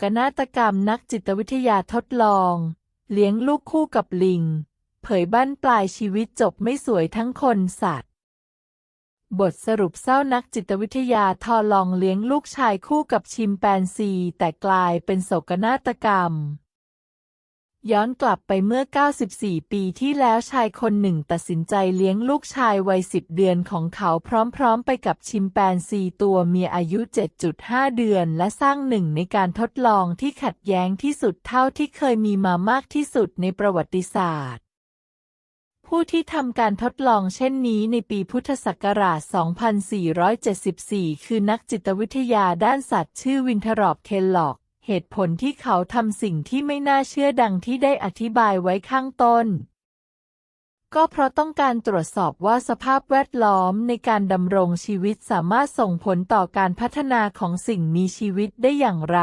กนาฏกรรมนักจิตวิทยาทดลอง เลี้ยงลูกคู่กับลิง เผยบั้นปลายชีวิตจบไม่สวยทั้งคนสัตว์ บทสรุปเศร้านักจิตวิทยาทอลองเลี้ยงลูกชายคู่กับชิมแปนซี แต่กลายเป็นโศกนาฏกรรม ย้อนกลับไปเมื่อ 94 ปีที่แล้วชายคนหนึ่งตัดสินใจเลี้ยงลูกชายวัย 10 เดือนของเขาพร้อมๆ ไปกับชิมแปนซีตัวเมียอายุ 7.5 เดือน และสร้างหนึ่งในการทดลองที่ขัดแย้งที่สุดเท่าที่เคยมีมามากที่สุดในประวัติศาสตร์ผู้ที่ทำการทดลองเช่นนี้ในปีพุทธศักราช 2474 คือนักจิตวิทยาด้านสัตว์ชื่อวินทรอบเคลล็อก เหตุผลที่เขาทำสิ่งที่ไม่น่าเชื่อดังที่ได้อธิบายไว้ข้างต้น ก็เพราะต้องการตรวจสอบว่าสภาพแวดล้อมในการดำรงชีวิตสามารถส่งผลต่อการพัฒนาของสิ่งมีชีวิตได้อย่างไร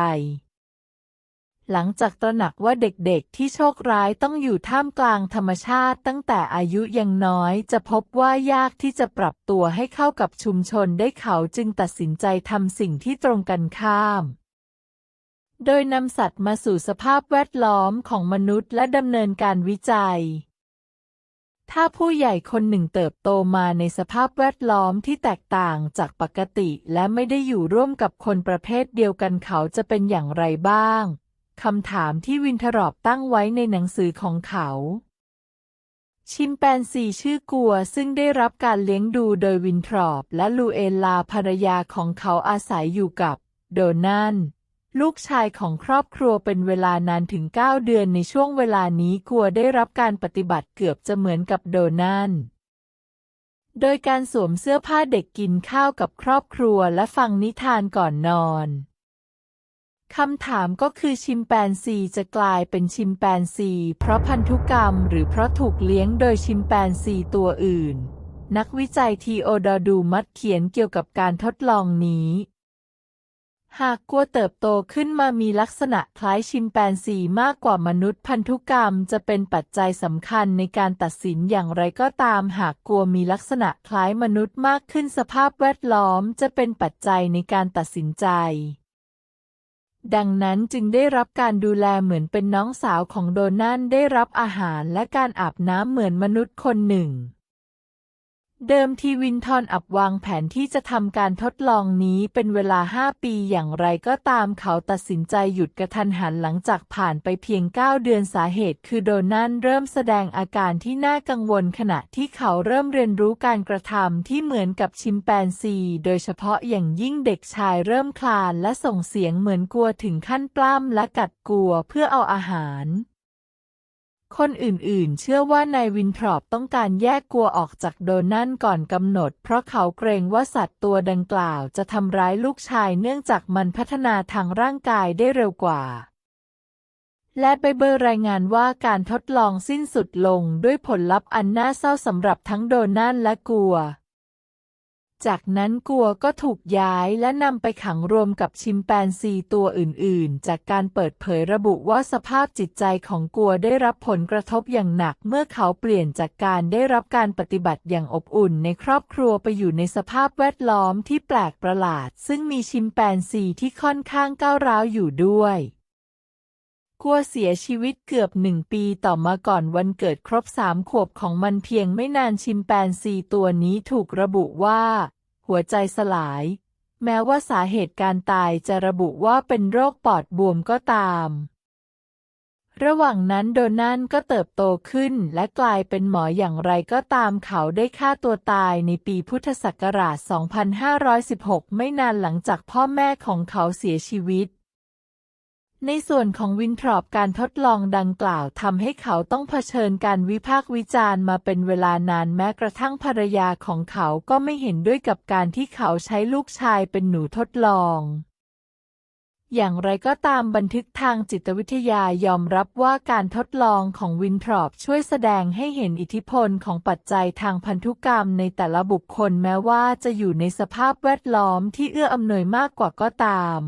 หลังจากตระหนักว่าเด็กๆที่โชคร้ายต้องอยู่ท่ามกลางธรรมชาติตั้งแต่อายุยังน้อยจะพบว่ายากที่จะปรับตัวให้เข้ากับชุมชนได้เขาจึงตัดสินใจทำสิ่งที่ตรงกันข้าม โดยนำสัตว์มาสู่สภาพแวดล้อมของมนุษย์และดำเนินการวิจัย ถ้าผู้ใหญ่คนหนึ่งเติบโตมาในสภาพแวดล้อมที่แตกต่างจากปกติและไม่ได้อยู่ร่วมกับคนประเภทเดียวกันเขาจะเป็นอย่างไรบ้าง คำถามที่วินทรอบตั้งไว้ในหนังสือของเขาชิมแปนซีชื่อกัวซึ่งได้รับการเลี้ยงดูโดยวินทรอบและลูเอลลาภรรยาของเขาอาศัยอยู่กับ โดนัน ลูกชายของครอบครัวเป็นเวลานานถึง 9 เดือนในช่วงเวลานี้กลัวได้รับการปฏิบัติเกือบจะเหมือนกับโดนันโดยการสวมเสื้อผ้าเด็กกินข้าวกับครอบครัวและฟังนิทานก่อนนอน คำถามก็คือชิมแปนซีจะกลายเป็นชิมแปนซี เพราะพันธุกรรมหรือเพราะถูกเลี้ยงโดยชิมแปนซีตัวอื่น นักวิจัยทีโอดอดูมัดเขียนเกี่ยวกับการทดลองนี้ หากกัวเติบโตขึ้นมามีลักษณะคล้ายชิมแปนซีมากกว่ามนุษย์พันธุกรรมจะเป็นปัจจัยสำคัญในการตัดสินอย่างไรก็ตาม หากกัวมีลักษณะคล้ายมนุษย์มากขึ้นสภาพแวดล้อมจะเป็นปัจจัยในการตัดสินใจ ดังนั้นจึงได้รับการดูแลเหมือนเป็นน้องสาวของโดนันได้รับอาหารและการอาบน้ำเหมือนมนุษย์คนหนึ่ง เดิมทีวินทอนอับวางแผนที่จะทำการทดลองนี้เป็นเวลา 5 ปีอย่างไรก็ตามเขาตัดสินใจหยุดกระทันหันหลังจากผ่านไปเพียง 9 เดือนสาเหตุ คือโดนันเริ่มแสดงอาการที่น่ากังวลขณะที่เขาเริ่มเรียนรู้การกระทำที่เหมือนกับชิมแปนซี โดยเฉพาะอย่างยิ่งเด็กชายเริ่มคลานและส่งเสียงเหมือนกลัวถึงขั้นปล้ำและกัดกลัวเพื่อเอาอาหาร คนอื่นๆ เชื่อว่านายวินทรอปต้องการแยกกัวออกจากโดนันก่อนกำหนด เพราะเขาเกรงว่าสัตว์ตัวดังกล่าวจะทำร้ายลูกชายเนื่องจากมันพัฒนาทางร่างกายได้เร็วกว่า และไบเบอร์รายงานว่าการทดลองสิ้นสุดลงด้วยผลลัพธ์อันน่าเศร้าสำหรับทั้งโดนันและกัว จากนั้นกัวก็ถูกย้ายและนำไปขังรวมกับชิมแปนซีตัวอื่น ๆ จากการเปิดเผยระบุว่าสภาพจิตใจของกัวได้รับผลกระทบอย่างหนักเมื่อเขาเปลี่ยนจากการได้รับการปฏิบัติอย่างอบอุ่นในครอบครัวไปอยู่ในสภาพแวดล้อมที่แปลกประหลาด ซึ่งมีชิมแปนซีที่ค่อนข้างก้าวร้าวอยู่ด้วย กัวเสียชีวิตเกือบหนึ่งปีต่อมาก่อนวันเกิดครบสามขวบของมันเพียงไม่นานชิมแปนซีตัวนี้ถูกระบุว่า หัวใจสลาย แม้ว่าสาเหตุการตายจะระบุว่าเป็นโรคปอดบวมก็ตาม ระหว่างนั้นโดนันก็เติบโตขึ้นและกลายเป็นหมออย่างไรก็ตามเขาได้ฆ่าตัวตายในปีพุทธศักราช 2516 ไม่นานหลังจากพ่อแม่ของเขาเสียชีวิต ในส่วนของวินทรอปการทดลองดังกล่าวทำให้เขาต้องเผชิญการวิพากษ์วิจารณ์มาเป็นเวลานานแม้กระทั่งภรรยาของเขาก็ไม่เห็นด้วยกับการที่เขาใช้ลูกชายเป็นหนูทดลอง อย่างไรก็ตามบันทึกทางจิตวิทยายอมรับว่าการทดลองของวินทรอปช่วยแสดงให้เห็นอิทธิพลของปัจจัยทางพันธุกรรมในแต่ละบุคคลแม้ว่าจะอยู่ในสภาพแวดล้อมที่เอื้ออำนวยมากกว่าก็ตาม